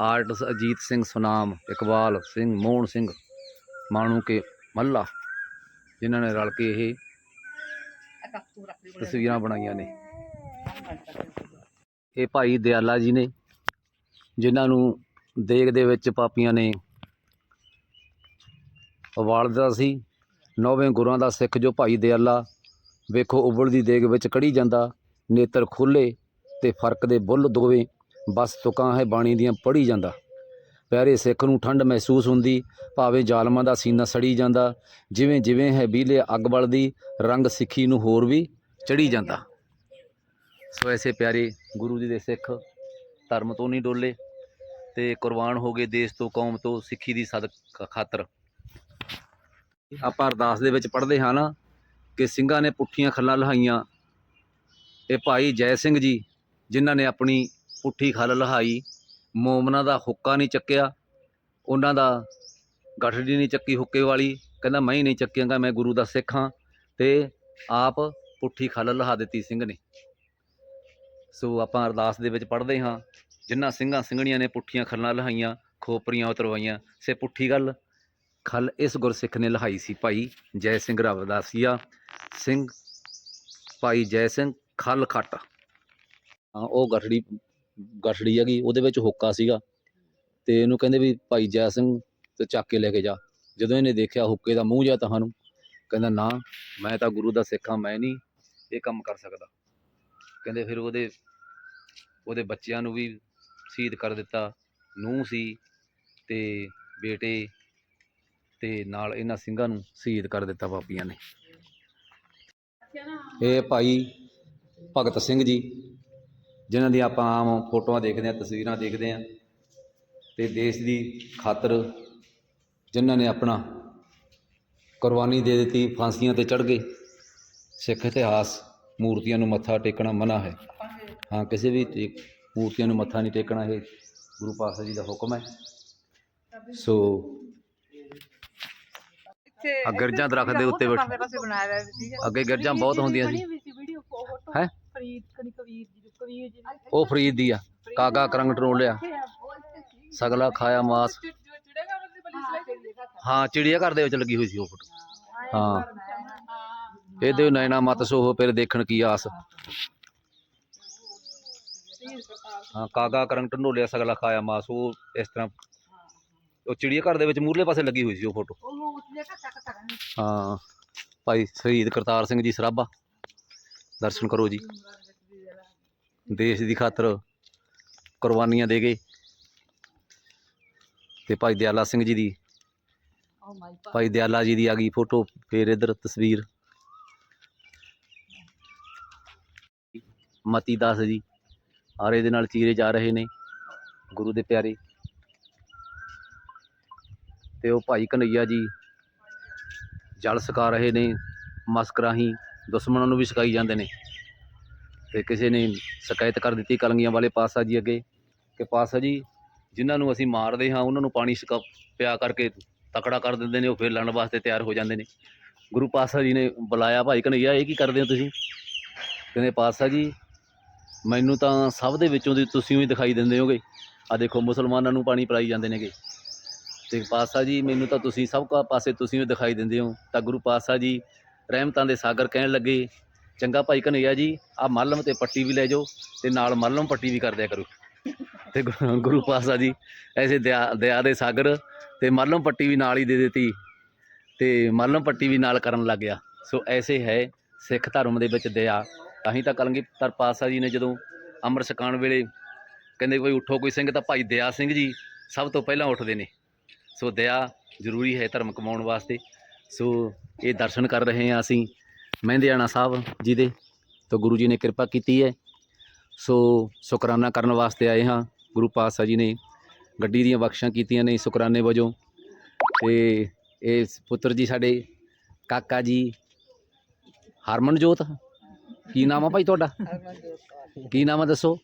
Speaker 1: ਆਰਟਸ ਅਜੀਤ ਸਿੰਘ ਸੁਨਾਮ, ਇਕਬਾਲ ਸਿੰਘ, ਮੋਹਨ ਸਿੰਘ, ਮਾਣੂ ਕੇ ਮੱਲਾ, ਜਿਨ੍ਹਾਂ ਨੇ ਰਲ ਕੇ ਇਹ ਤਸਵੀਰਾਂ ਬਣਾਈਆਂ ਨੇ। ਇਹ ਭਾਈ ਦਿਆਲਾ ਜੀ ਨੇ, ਜਿਨ੍ਹਾਂ ਨੂੰ ਦੇਗ ਦੇ ਵਿੱਚ ਪਾਪੀਆਂ ਨੇ ਉਬਾਲਦਾ ਸੀ। ਨੌਵੇਂ ਗੁਰਾਂ ਦਾ ਸਿੱਖ ਜੋ ਭਾਈ ਦਿਆਲਾ, ਵੇਖੋ ਉਬਲਦੀ ਦੇਗ ਵਿੱਚ ਕੜੀ ਜਾਂਦਾ, ਨੇਤਰ ਖੁੱਲੇ ਤੇ ਫ਼ਰਕ ਦੇ ਬੁੱਲ ਦੋਵੇਂ ਬਸ ਤੁਕਾਂ ਹੈ ਬਾਣੀ ਦੀਆਂ ਪੜ੍ਹੀ ਜਾਂਦਾ। ਪਿਆਰੇ ਸਿੱਖ ਨੂੰ ਠੰਡ ਮਹਿਸੂਸ ਹੁੰਦੀ, ਭਾਵੇਂ ਜ਼ਾਲਮਾਂ ਦਾ ਸੀਨਾ ਸੜੀ ਜਾਂਦਾ, ਜਿਵੇਂ ਜਿਵੇਂ ਹੈ ਬੀਲੇ ਅੱਗ ਬਲਦੀ, ਰੰਗ ਸਿੱਖੀ ਨੂੰ ਹੋਰ ਵੀ ਚੜੀ ਜਾਂਦਾ। ਸੋ ਐਸੇ ਪਿਆਰੇ ਗੁਰੂ ਜੀ ਦੇ ਸਿੱਖ ਧਰਮ ਤੋਂ ਨਹੀਂ ਡੋਲੇ ਤੇ ਕੁਰਬਾਨ ਹੋ ਗਏ ਦੇਸ਼ ਤੋਂ, ਕੌਮ ਤੋਂ, ਸਿੱਖੀ ਦੀ ਸਦਕ ਖਾਤਰ। ਆਪਾਂ ਅਰਦਾਸ ਦੇ ਵਿੱਚ ਪੜ੍ਹਦੇ ਹਾਂ ਨਾ ਕਿ ਸਿੰਘਾਂ ਨੇ ਪੁੱਠੀਆਂ ਖੱਲਾਂ ਲਹਾਈਆਂ। ਇਹ ਭਾਈ ਜੈ ਸਿੰਘ ਜੀ ਜਿਨ੍ਹਾਂ ਨੇ ਆਪਣੀ ਪੁੱਠੀ ਖੱਲ ਲਹਾਈ, ਮੋਮਨਾ ਦਾ ਹੁੱਕਾ ਨਹੀਂ ਚੱਕਿਆ, ਉਹਨਾਂ ਦਾ ਗਠੜੀ ਨਹੀਂ ਚੱਕੀ ਹੁੱਕੇ ਵਾਲੀ, ਕਹਿੰਦਾ ਮੈਂ ਹੀ ਨਹੀਂ ਚੱਕਿਆਂਗਾ, ਮੈਂ ਗੁਰੂ ਦਾ ਸਿੱਖ ਹਾਂ, ਤੇ ਆਪ ਪੁੱਠੀ ਖੱਲ ਲਹਾ ਦਿੱਤੀ ਸਿੰਘ ਨੇ। ਸੋ ਆਪਾਂ ਅਰਦਾਸ ਦੇ ਵਿੱਚ ਪੜ੍ਹਦੇ ਹਾਂ, ਜਿਨ੍ਹਾਂ ਸਿੰਘਾਂ ਸਿੰਘਣੀਆਂ ਨੇ ਪੁੱਠੀਆਂ ਖੱਲਾਂ ਲਹਾਈਆਂ, ਖੋਪਰੀਆਂ ਉਤਰਵਾਈਆਂ, ਸੇ ਪੁੱਠੀ ਗੱਲ, ਖੱਲ ਇਸ ਗੁਰਸਿੱਖ ਨੇ ਲਹਾਈ ਸੀ ਭਾਈ ਜੈ ਸਿੰਘ ਰਵਦਾਸੀਆ ਸਿੰਘ ਭਾਈ ਜੈ ਸਿੰਘ ਖੱਲ ਖੱਟ। ਹਾਂ ਉਹ ਗਠੜੀ ਗਠੜੀ ਹੈਗੀ ਉਹਦੇ ਵਿੱਚ ਹੁੱਕਾ ਸੀਗਾ। ਤੇ ਇਹਨੂੰ ਕਹਿੰਦੇ ਵੀ ਭਾਈ ਜੈ ਸਿੰਘ ਤੇ ਚੱਕ ਕੇ ਲੈ ਕੇ ਜਾ। ਜਦੋਂ ਇਹਨੇ ਦੇਖਿਆ ਹੁੱਕੇ ਦਾ ਮੂੰਹ ਜਿਹਾ ਤੁਹਾਨੂੰ ਕਹਿੰਦਾ ਨਾ ਮੈਂ ਤਾਂ ਗੁਰੂ ਦਾ ਸਿੱਖ ਹਾਂ ਮੈਂ ਨਹੀਂ ਇਹ ਕੰਮ ਕਰ ਸਕਦਾ। ਕਹਿੰਦੇ ਫਿਰ ਉਹਦੇ ਉਹਦੇ ਬੱਚਿਆਂ ਨੂੰ ਵੀ ਸ਼ਹੀਦ ਕਰ ਦਿੱਤਾ ਨੂੰਹ ਸੀ ਤੇ ਬੇਟੇ ਤੇ ਨਾਲ ਇਹਨਾਂ ਸਿੰਘਾਂ ਨੂੰ ਸ਼ਹੀਦ ਕਰ ਦਿੱਤਾ ਪਾਪੀਆਂ ਨੇ। ਇਹ ਭਾਈ ਭਗਤ ਸਿੰਘ ਜੀ ਜਿਨ੍ਹਾਂ ਦੀ ਆਪਾਂ ਆਮ ਫੋਟੋਆਂ ਦੇਖਦੇ ਹਾਂ ਤਸਵੀਰਾਂ ਦੇਖਦੇ ਹਾਂ ਤੇ ਦੇਸ਼ ਦੀ ਖਾਤਰ ਜਿਨ੍ਹਾਂ ਨੇ ਆਪਣਾ ਕੁਰਬਾਨੀ ਦੇ ਦਿੱਤੀ ਫਾਂਸੀਆਂ ਤੇ ਚੜ੍ਹ ਗਏ ਸਿੱਖ ਇਤਿਹਾਸ ਮੂਰਤੀਆਂ ਨੂੰ ਮੱਥਾ ਟੇਕਣਾ ਮਨਾ ਹੈ। ਹਾਂ ਕਿਸੇ ਵੀ ਮੂਰਤੀਆਂ ਨੂੰ ਮੱਥਾ ਨਹੀਂ ਟੇਕਣਾ ਇਹ ਗੁਰੂ ਪਾਤਸ਼ਾਹ ਜੀ ਦਾ ਹੁਕਮ ਹੈ। ਸੋ ਆ ਗਿਰਜਾਂ ਦਰਖਤ ਦੇ ਉੱਤੇ ਬੈਠ।
Speaker 3: ਪਾਸੇ ਬਣਾਇਆ ਹੋਇਆ ਸੀ
Speaker 1: ਅੱਗੇ ਗਿਰਜਾਂ ਬਹੁਤ ਹੁੰਦੀਆਂ ਸੀ। ਹੈਂ?
Speaker 3: ਫਰੀਦ ਕਨੀ ਕਬੀਰ
Speaker 1: ਉਹ ਫਰੀਦ ਦੀ ਆ। ਕਾਗਾ ਕਰੰਗ ਟਰੋਲਿਆ ਸਗਲਾ ਖਾਇਆ ਮਾਸ। ਹਾਂ, ਚਿੜੀਆ ਘਰ ਦੇ ਵਿੱਚ ਲੱਗੀ ਹੋਈ ਸੀ ਉਹ ਫੋਟੋ। ਹਾਂ। ਇਹਦੇ ਨੈਣਾ ਮਤ ਸੋਹ ਫਿਰ ਦੇਖਣ ਕੀ ਆਸ। ਹਾਂ ਕਾਗਾ ਕਰੰਗ ਢੰਡੋਲਿਆ ਸਗਲਾ ਖਾਇਆ ਮਾਸ। ਉਹ ਇਸ ਤਰ੍ਹਾਂ ਉਹ ਚਿੜੀਆ ਘਰ ਦੇ ਵਿੱਚ ਮੂਰਲੇ ਪਾਸੇ ਲੱਗੀ ਹੋਈ ਸੀ ਉਹ ਫੋਟੋ। ਹਾਂ। ਭਾਈ ਸ਼ਹੀਦ ਕਰਤਾਰ ਸਿੰਘ ਜੀ ਸਰਾਭਾ। ਦਰਸ਼ਨ ਕਰੋ ਜੀ। ਦੇਸ਼ ਦੀ ਖਾਤਰ ਕੁਰਬਾਨੀਆਂ ਦੇ ਗਏ। ਤੇ ਭਾਈ ਦਿਆਲਾ ਸਿੰਘ ਜੀ ਦੀ ਭਾਈ ਦਿਆਲਾ ਜੀ ਦੀ ਆ ਗਈ ਫੋਟੋ ਫੇਰ ਇਧਰ ਤਸਵੀਰ। ਮਤੀ ਦਾਸ ਜੀ ਆਰੇ ਦੇ ਨਾਲ ਚੀਰੇ ਜਾ ਰਹੇ ਨੇ ਗੁਰੂ ਦੇ ਪਿਆਰੇ। ਤੇ ਉਹ ਭਾਈ ਕਨਈਆ ਜੀ ਜਲ ਸਕਾ ਰਹੇ ਨੇ ਮਸਕ ਰਾਹੀਂ ਦੁਸ਼ਮਣਾਂ ਨੂੰ ਵੀ ਸਿਖਾਈ ਜਾਂਦੇ ਨੇ। ਤੇ ਕਿਸੇ ਨੇ ਸ਼ਿਕਾਇਤ ਕਰ ਦਿੱਤੀ ਕਲੰਗੀਆਂ ਵਾਲੇ ਪਾਸਾ ਜੀ ਅੱਗੇ, ਕਿ ਪਾਸਾ ਜੀ, ਜਿਨ੍ਹਾਂ ਨੂੰ ਅਸੀਂ ਮਾਰਦੇ ਹਾਂ, ਉਹਨਾਂ ਨੂੰ ਪਾਣੀ ਛਕਾ ਪਿਆ ਕਰਕੇ ਤਕੜਾ ਕਰ ਦਿੰਦੇ ਨੇ, ਉਹ ਫਿਰ ਲੜਨ ਵਾਸਤੇ ਤਿਆਰ ਹੋ ਜਾਂਦੇ ਨੇ। ਗੁਰੂ ਪਾਤਸ਼ਾਹ ਜੀ ਨੇ ਬੁਲਾਇਆ, ਭਾਈ ਕਨਈਆ ਇਹ ਕੀ ਕਰਦੇ ਹੋ ਤੁਸੀਂ? ਕਹਿੰਦੇ ਪਾਤਸ਼ਾਹ ਜੀ, ਮੈਨੂੰ ਤਾਂ ਸਭ ਦੇ ਵਿੱਚੋਂ ਦੀ ਤੁਸੀਂ ਵੀ ਦਿਖਾਈ ਦਿੰਦੇ ਹੋਗੇ। ਆ ਦੇਖੋ, ਮੁਸਲਮਾਨਾਂ ਨੂੰ ਪਾਣੀ ਪਿਲਾਈ ਜਾਂਦੇ ਨੇਗੇ। ਤੇ ਪਾਤਸ਼ਾਹ ਜੀ, ਮੈਨੂੰ ਤਾਂ ਤੁਸੀਂ ਸਭ ਕਾ ਪਾਸੇ ਤੁਸੀਂ ਵੀ ਦਿਖਾਈ ਦਿੰਦੇ ਹੋ। ਤਾਂ ਗੁਰੂ ਪਾਤਸ਼ਾਹ ਜੀ, ਰਹਿਮਤਾਂ ਦੇ ਸਾਗਰ ਕਹਿਣ ਲੱਗੇ ਚੰਗਾ ਭਾਈ ਕਨਈਆ ਜੀ ਆ ਮੱਲਮ ਤੇ ਪੱਟੀ ਵੀ ਲੈ ਜਾਓ ਤੇ ਨਾਲ ਮੱਲਮ ਪੱਟੀ ਵੀ ਕਰ ਦਿਆ ਕਰੋ। ਤੇ ਗੁਰੂ ਗੁਰੂ ਪਾਤਸ਼ਾਹ ਜੀ, ਐਸੇ ਦਇਆ ਦਇਆ ਦੇ ਸਾਗਰ ਤੇ ਮੱਲਮ ਪੱਟੀ ਵੀ ਨਾਲ ਹੀ ਦੇ ਦਿੱਤੀ ਤੇ ਮੱਲਮ ਪੱਟੀ ਵੀ ਨਾਲ ਕਰਨ ਲੱਗ ਗਿਆ। ਸੋ ਐਸੇ ਹੈ ਸਿੱਖ ਧਰਮ ਦੇ ਵਿੱਚ ਦਇਆ। ਤਾਂ ਹੀ ਤਾਂ ਕਲਗੀਧਰ ਪਾਤਸ਼ਾਹ ਜੀ ਨੇ ਜਦੋਂ ਅੰਮ੍ਰਿਤ ਛਕਾਉਣ ਵੇਲੇ ਕਹਿੰਦੇ ਕੋਈ ਉੱਠੋ ਕੋਈ ਸਿੰਘ ਤਾਂ ਭਾਈ ਦਇਆ ਸਿੰਘ ਜੀ ਸਭ ਤੋਂ ਪਹਿਲਾਂ ਉੱਠਦੇ ਨੇ। ਸੋ ਦਇਆ ਜ਼ਰੂਰੀ ਹੈ ਧਰਮ ਕਮਾਉਣ ਵਾਸਤੇ। ਸੋ ਇਹ ਦਰਸ਼ਨ ਕਰ ਰਹੇ ਹਾਂ ਅਸੀਂ। ਮਹਿੰਦਿਆਣਾ ਸਾਹਿਬ ਜੀ ਦੇ ਤੋਂ ਗੁਰੂ ਜੀ ਨੇ ਕਿਰਪਾ ਕੀਤੀ ਹੈ। ਸੋ ਸ਼ੁਕਰਾਨਾ ਕਰਨ ਵਾਸਤੇ ਆਏ ਹਾਂ। ਗੁਰੂ ਪਾਤਸ਼ਾਹ ਜੀ ਨੇ ਗੱਡੀ ਦੀਆਂ ਬਖਸ਼ਾਂ ਕੀਤੀਆਂ ਨੇ ਸ਼ੁਕਰਾਨੇ ਵਜੋਂ। ਤੇ ਇਹ ਪੁੱਤਰ ਜੀ ਸਾਡੇ ਕਾਕਾ ਜੀ ਹਰਮਨਜੋਤ, ਕੀ ਨਾਮ ਆ ਭਾਈ ਤੁਹਾਡਾ? ਕੀ ਨਾਮ ਆ ਦੱਸੋ?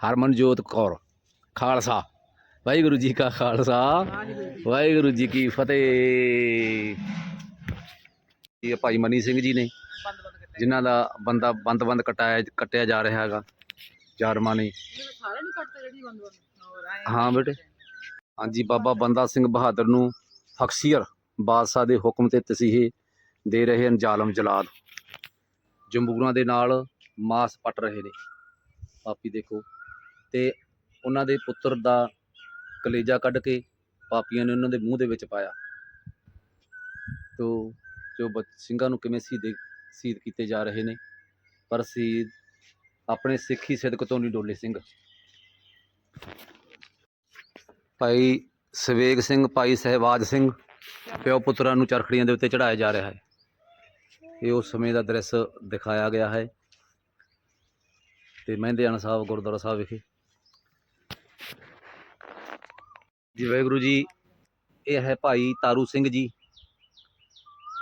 Speaker 1: ਹਰਮਨਜੋਤ ਕੌਰ, ਖਾਲਸਾ। ਵਾਹਿਗੁਰੂ ਜੀ ਕਾ ਖਾਲਸਾ। ਵਾਹਿਗੁਰੂ ਜੀ ਕੀ ਫਤਿਹ। ਇਹ ਭਾਈ ਮਨੀ ਸਿੰਘ ਜੀ ਨੇ ਜਿਨ੍ਹਾਂ ਦਾ ਬੰਦਾ ਬੰਦ ਬੰਦ ਕਟਾਇਆ ਕੱਟਿਆ ਜਾ ਰਿਹਾ ਹੈਗਾ ਚਾਰਮਾਂ ਨੇ।
Speaker 3: ਸਾਰੇ ਨੂੰ ਕੱਟਦੇ ਜਿਹੜੀ ਬੰਦ ਬੰਦ ਹੋਰ ਆਏ
Speaker 1: ਹਾਂ ਬੇਟੇ। ਹਾਂਜੀ ਬਾਬਾ ਬੰਦਾ ਸਿੰਘ ਬਹਾਦਰ ਨੂੰ ਫਕਸੀਰ ਬਾਦਸ਼ਾਹ ਦੇ ਹੁਕਮ ਤੇ ਤਸੀਹੇ ਦੇ ਰਹੇ ਹਨ ਜ਼ਾਲਮ ਜਲਾਦ ਜੰਬੂਰਾਂ ਦੇ ਨਾਲ ਮਾਸ ਪਟ ਰਹੇ ਨੇ। ਪਾਪੀ ਦੇਖੋ। ਤੇ ਉਹਨਾਂ ਦੇ ਪੁੱਤਰ ਦਾ ਕਲੇਜਾ ਕੱਢ ਕੇ ਪਾਪੀਆਂ ਨੇ ਉਹਨਾਂ ਦੇ ਮੂੰਹ ਦੇ ਵਿੱਚ ਪਾਇਆ। ਤੋ ਜੋ ਸਿੰਘਾਂ ਨੂੰ ਕਿਵੇਂ ਸ਼ਹੀਦ ਸ਼ਹੀਦ ਕੀਤੇ ਜਾ ਰਹੇ ਨੇ। ਪਰ ਸ਼ਹੀਦ ਆਪਣੇ ਸਿੱਖੀ ਸਿਦਕ ਤੋਂ ਨਹੀਂ, ਡੋਲੇ ਸਿੰਘ। ਭਾਈ ਸਵੇਗ ਸਿੰਘ, ਭਾਈ ਸਹਿਬਾਜ ਸਿੰਘ ਪਿਓ ਪੁੱਤਰਾਂ ਨੂੰ ਚਰਖੜੀਆਂ ਦੇ ਉੱਤੇ ਚੜਾਇਆ ਜਾ ਰਿਹਾ ਹੈ। ਇਹ ਉਸ ਸਮੇਂ ਦਾ ਦ੍ਰਿਸ਼ ਦਿਖਾਇਆ ਗਿਆ ਹੈ। ਤੇ ਮਹਿੰਦਿਆਣਾ ਸਾਹਿਬ, ਗੁਰਦੁਆਰਾ ਸਾਹਿਬ ਵਿਖੇ। ਜੀ, ਵਾਹਿਗੁਰੂ ਜੀ, ਇਹ ਹੈ ਭਾਈ ਤਾਰੂ ਸਿੰਘ ਜੀ,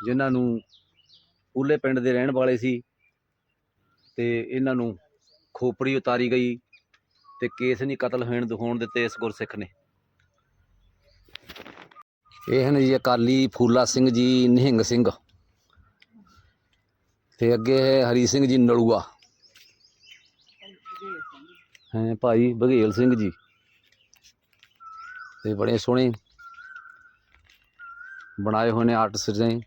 Speaker 1: ਜਿਨ੍ਹਾਂ ਨੂੰ ਫੂਲੇ ਪਿੰਡ ਦੇ ਰਹਿਣ ਵਾਲੇ ਸੀ ਤੇ ਇਹਨਾਂ ਨੂੰ ਖੋਪੜੀ ਉਤਾਰੀ ਗਈ ਤੇ ਕੇਸ ਨਹੀਂ ਕਤਲ ਹੋਣ ਦਿਖਾਉਣ ਦਿੱਤੇ ਇਸ ਗੁਰਸਿੱਖ ਨੇ। ਇਹ ਹਨ ਜੀ ਅਕਾਲੀ ਫੂਲਾ ਸਿੰਘ ਜੀ ਨਿਹੰਗ ਸਿੰਘ ਤੇ ਅੱਗੇ ਹੈ ਹਰੀ ਸਿੰਘ ਜੀ ਨਲੂਆ। ਹੈ, ਭਾਈ ਬਘੇਲ ਸਿੰਘ ਜੀ ਤੇ ਬੜੇ ਸੋਹਣੇ ਬਣਾਏ ਹੋਏ ਨੇ ਆਰਟਿਸਟ ਨੇ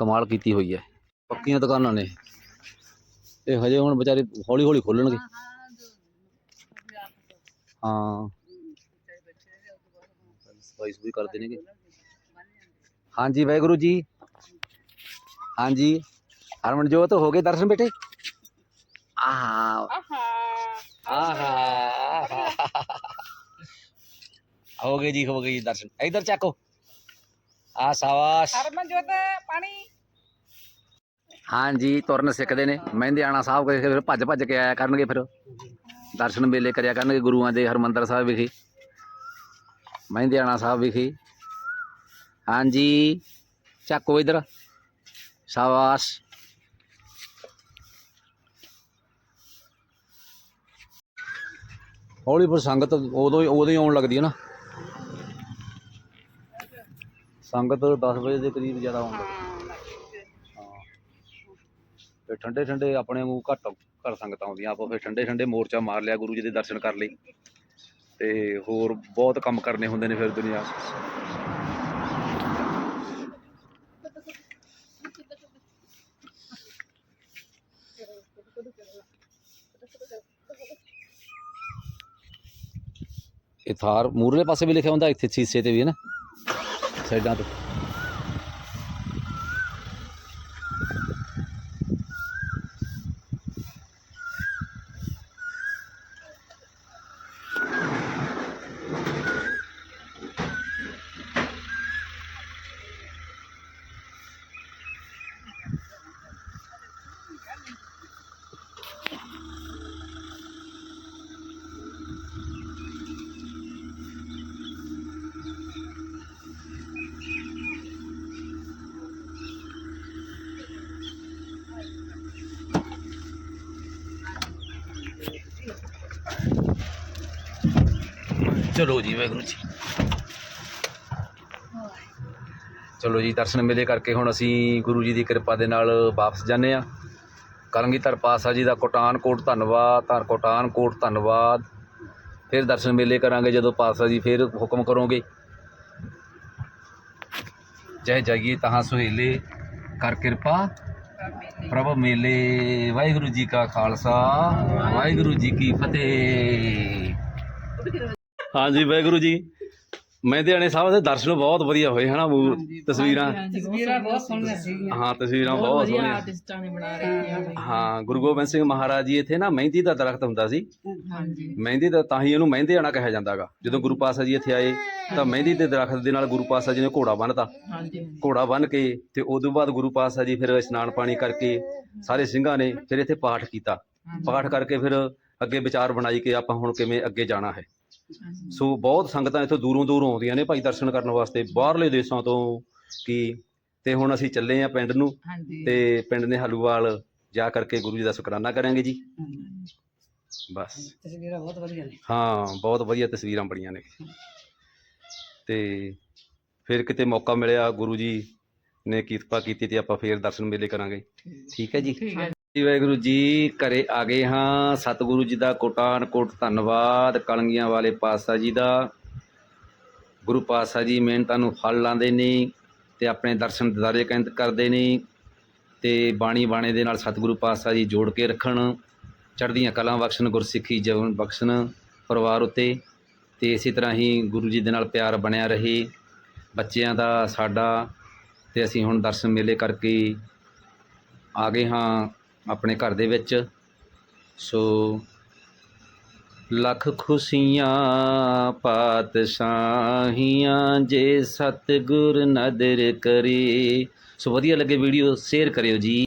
Speaker 1: ਕਮਾਲ ਕੀਤੀ ਹੋਈ ਹੈ ਪੱਕੀਆਂ ਦੁਕਾਨਾਂ ਨੇ ਇਹ ਹਜੇ ਹੁਣ ਵਿਚਾਰੇ ਹੌਲੀ ਹੌਲੀ ਖੋਲਣਗੇ ਹਾਂ ਸਫ਼ਾਈ ਵੀ ਕਰਦੇ ਨੇਗੇ ਹਾਂਜੀ ਵਾਹਿਗੁਰੂ ਜੀ ਹਾਂਜੀ ਹਰਮਨਜੋਤ ਹੋ ਗਏ ਦਰਸ਼ਨ ਬੇਟੇ ਆਹ ਆਹਾ ਹੋ ਗਏ ਜੀ ਹੋ ਗਏ ਜੀ ਦਰਸ਼ਨ ਇਧਰ ਚੱਕੋ ਆ ਸਾਵਾਸ
Speaker 4: ਹਰਮਨਜੋਤ ਪਾਣੀ।
Speaker 1: ਹਾਂਜੀ ਤੁਰਨ ਸਿੱਖਦੇ ਨੇ। ਮਹਿੰਦਿਆਣਾ ਸਾਹਿਬ ਕੇ ਫਿਰ ਭੱਜ ਭੱਜ ਕੇ ਆਇਆ ਕਰਨਗੇ ਫਿਰ। ਦਰਸ਼ਨ ਮੇਲੇ ਕਰਿਆ ਕਰਨਗੇ ਗੁਰੂਆਂ ਦੇ ਹਰਮੰਦਰ ਸਾਹਿਬ ਵਿਖੇ। ਮਹਿੰਦਿਆਣਾ ਸਾਹਿਬ ਵਿਖੇ। ਹਾਂਜੀ ਚੱਕੋ ਇਧਰ। ਸ਼ਾਬਾਸ਼। ਹੌਲੀ ਪਰ ਸੰਗਤ ਉਦੋਂ ਹੀ ਉਦੋਂ ਹੀ ਆਉਣ ਲੱਗਦੀ ਹੈ ਨਾ। ਸੰਗਤ 10 ਵਜੇ ਦੇ ਕਰੀਬ ਜ਼ਿਆਦਾ ਆਉਣ ਹਾਂ। ਤੇ ਠੰਡੇ ਠੰਡੇ ਆਪਣੇ ਮੂੰਹ ਘੱਟ ਘਰ ਸੰਗਤਾਂ ਆਉਂਦੀਆਂ। ਆਪਾਂ ਫਿਰ ਠੰਡੇ ਠੰਡੇ ਮੋਰਚਾ ਮਾਰ ਲਿਆ ਗੁਰੂ ਜੀ ਦੇ ਦਰਸ਼ਨ ਕਰ ਲਈ। ਤੇ ਹੋਰ ਬਹੁਤ ਕੰਮ ਕਰਨੇ ਹੁੰਦੇ ਨੇ ਫਿਰ ਦੁਨੀਆ। ਇਹ ਥਾਰ ਮੂਰਲੇ ਪਾਸੇ ਵੀ ਲਿਖਿਆ ਹੁੰਦਾ, ਇੱਥੇ ਸ਼ੀਸ਼ੇ ਤੇ ਵੀ ਹੈ ਨਾ। Sargento ਚਲੋ ਜੀ, ਵਾਹਿਗੁਰੂ ਜੀ। ਚਲੋ ਜੀ, ਦਰਸ਼ਨ ਮੇਲੇ ਕਰਕੇ ਹੁਣ ਅਸੀਂ ਗੁਰੂ ਜੀ ਦੀ ਕਿਰਪਾ ਦੇ ਨਾਲ ਵਾਪਸ ਜਾਂਦੇ ਆ ਕਲਗੀਧਰ ਪਾਸਾ ਜੀ ਦਾ ਕੋਟਾਨ ਕੋਟ ਧੰਨਵਾਦ, ਧੰਨ ਕੋਟਾਨ ਕੋਟ ਧੰਨਵਾਦ। ਫਿਰ ਦਰਸ਼ਨ ਮੇਲੇ ਕਰਾਂਗੇ ਜਦੋਂ ਪਾਸਾ ਜੀ ਫਿਰ ਹੁਕਮ ਕਰੋਗੇ। ਜੈ ਜਾਈਏ ਤਹਾਂ ਸੁਹੇਲੇ, ਕਰ ਕਿਰਪਾ। ਪ੍ਰਭ ਮੇਲੇ, ਵਾਹਿਗੁਰੂ ਜੀ ਕਾ ਖਾਲਸਾ, ਵਾਹਿਗੁਰੂ ਜੀ ਕੀ ਫਤਿਹ। ਹਾਂਜੀ ਵਾਹਿਗੁਰੂ ਜੀ। ਮਹਿੰਦਿਆਣੇ ਸਾਹਿਬ ਦੇ ਦਰਸ਼ਨ ਬਹੁਤ ਵਧੀਆ ਹੋਏ ਹਨਾ ਮੂਰ ਤਸਵੀਰਾਂ।
Speaker 4: ਤਸਵੀਰਾਂ ਬਹੁਤ ਸੋਹਣੀਆਂ ਸੀਗੀਆਂ।
Speaker 1: ਹਾਂ ਤਸਵੀਰਾਂ ਬਹੁਤ
Speaker 3: ਵਧੀਆ
Speaker 1: ਸੋਹਣੀਆਂ।
Speaker 3: ਆਰਟਿਸਟਾਂ ਨੇ ਬਣਾ ਰੱਖੀਆਂ ਹੋਈਆਂ
Speaker 1: ਹਾਂ ਗੁਰੂ ਗੋਬਿੰਦ ਸਿੰਘ ਮਹਾਰਾਜ ਜੀ ਇੱਥੇ ਨਾ ਮਹਿੰਦੀ ਦਾ ਦਰਖਤ ਹੁੰਦਾ ਸੀ।
Speaker 3: ਹਾਂਜੀ।
Speaker 1: ਮਹਿੰਦੀ ਦਾ ਤਾਂ ਹੀ ਇਹਨੂੰ ਮਹਿੰਦਿਆਣਾ ਕਿਹਾ ਜਾਂਦਾਗਾ ਜਦੋਂ ਗੁਰੂ ਪਾਤਸ਼ਾਹ ਜੀ ਇੱਥੇ ਆਏ ਤਾਂ ਮਹਿੰਦੀ ਦੇ ਦਰਖਤ ਦੇ ਨਾਲ ਗੁਰੂ ਪਾਤਸ਼ਾਹ ਜੀ ਨੇ ਘੋੜਾ ਬੰਨ੍ਹਤਾ
Speaker 3: ਹਾਂਜੀ
Speaker 1: ਘੋੜਾ ਬੰਨ੍ਹ ਕੇ ਤੇ ਉਦੋਂ ਬਾਅਦ ਗੁਰੂ ਪਾਤਸ਼ਾਹ ਜੀ ਫਿਰ ਇਸ਼ਨਾਨ ਪਾਣੀ ਕਰਕੇ ਸਾਰੇ ਸਿੰਘਾਂ ਨੇ ਫਿਰ ਇੱਥੇ ਪਾਠ ਕੀਤਾ। ਪਾਠ ਕਰਕੇ ਫਿਰ ਅੱਗੇ ਵਿਚਾਰ ਬਣਾਈ ਕਿ ਆਪਾਂ ਹੁਣ ਕਿਵੇਂ ਅੱਗੇ ਜਾਣਾ ਹੈ। ਸੋ ਬਹੁਤ ਸੰਗਤਾਂ ਇੱਥੋਂ ਦੂਰੋਂ ਦੂਰੋਂ ਆਉਂਦੀਆਂ ਨੇ ਭਾਈ ਦਰਸ਼ਨ ਕਰਨ ਵਾਸਤੇ ਬਾਹਰਲੇ ਦੇਸ਼ਾਂ ਤੋਂ ਕੀ ਤੇ ਹੁਣ ਅਸੀਂ ਚੱਲੇ ਆ ਪਿੰਡ ਨੂੰ
Speaker 4: ਹਾਂਜੀ।
Speaker 1: ਤੇ ਪਿੰਡ ਨੇ ਹਲੂਵਾਲ ਜਾ ਕਰਕੇ ਗੁਰੂ ਜੀ ਦਾ ਸ਼ੁਕਰਾਨਾ ਕਰਾਂਗੇ ਜੀ। ਬਸ।
Speaker 4: ਤਸਵੀਰਾਂ ਬਹੁਤ ਵਧੀਆ ਨੇ।
Speaker 1: ਹਾਂ ਬਹੁਤ ਵਧੀਆ ਤਸਵੀਰਾਂ ਬਣੀਆਂ ਨੇ। ਤੇ ਫਿਰ ਕਿਤੇ ਮੌਕਾ ਮਿਲਿਆ ਗੁਰੂ ਜੀ ਨੇ ਕਿਰਪਾ ਕੀਤੀ ਤੇ ਆਪਾਂ ਫੇਰ ਦਰਸ਼ਨ ਮੇਲੇ ਕਰਾਂਗੇ। ਠੀਕ ਹੈ ਜੀ। ਜੀ ਵਾਹਿਗੁਰੂ ਜੀ, ਘਰੇ ਆ ਗਏ ਹਾਂ। ਸਤਿਗੁਰੂ ਜੀ ਦਾ ਕੋਟਾਨ ਕੋਟ ਧੰਨਵਾਦ। ਕਲੰਗੀਆਂ ਵਾਲੇ ਪਾਤਸ਼ਾਹ ਜੀ ਦਾ। ਗੁਰੂ ਪਾਤਸ਼ਾਹ ਜੀ ਮਿਹਨਤਾਂ ਨੂੰ ਫਲ ਲਾਉਂਦੇ ਨੇ ਤੇ ਆਪਣੇ ਦਰਸ਼ਨ ਦਿਦਾਰੇ ਕਹਿੰਦ ਕਰਦੇ ਨੇ ਤੇ ਬਾਣੀ ਬਾਣੇ ਦੇ ਨਾਲ ਸਤਿਗੁਰੂ ਪਾਤਸ਼ਾਹ ਜੀ ਜੋੜ ਕੇ ਰੱਖਣ, ਚੜ੍ਹਦੀਆਂ ਕਲਾਂ ਬਖਸ਼ਣ, ਗੁਰਸਿੱਖੀ ਜੀਵਨ ਬਖਸ਼ਣ ਪਰਿਵਾਰ ਉੱਤੇ ਤੇ ਇਸੇ ਤਰ੍ਹਾਂ ਹੀ ਗੁਰੂ ਜੀ ਦੇ ਨਾਲ ਪਿਆਰ ਬਣਿਆ ਰਹੇ। ਬੱਚਿਆਂ ਦਾ ਸਾਡਾ ਤੇ ਅਸੀਂ ਹੁਣ ਦਰਸ਼ਨ ਮੇਲੇ ਕਰਕੇ ਆ ਗਏ ਹਾਂ। ਆਪਣੇ ਘਰ ਦੇ ਵਿੱਚ। ਸੋ ਲੱਖ ਖੁਸ਼ੀਆਂ, ਪਾਤਸ਼ਾਹੀਆਂ ਜੇ ਸਤਿਗੁਰ ਨਦਰ ਕਰੇ। ਸੋ ਵਧੀਆ ਲੱਗੇ ਵੀਡੀਓ, ਸ਼ੇਅਰ ਕਰਿਓ ਜੀ।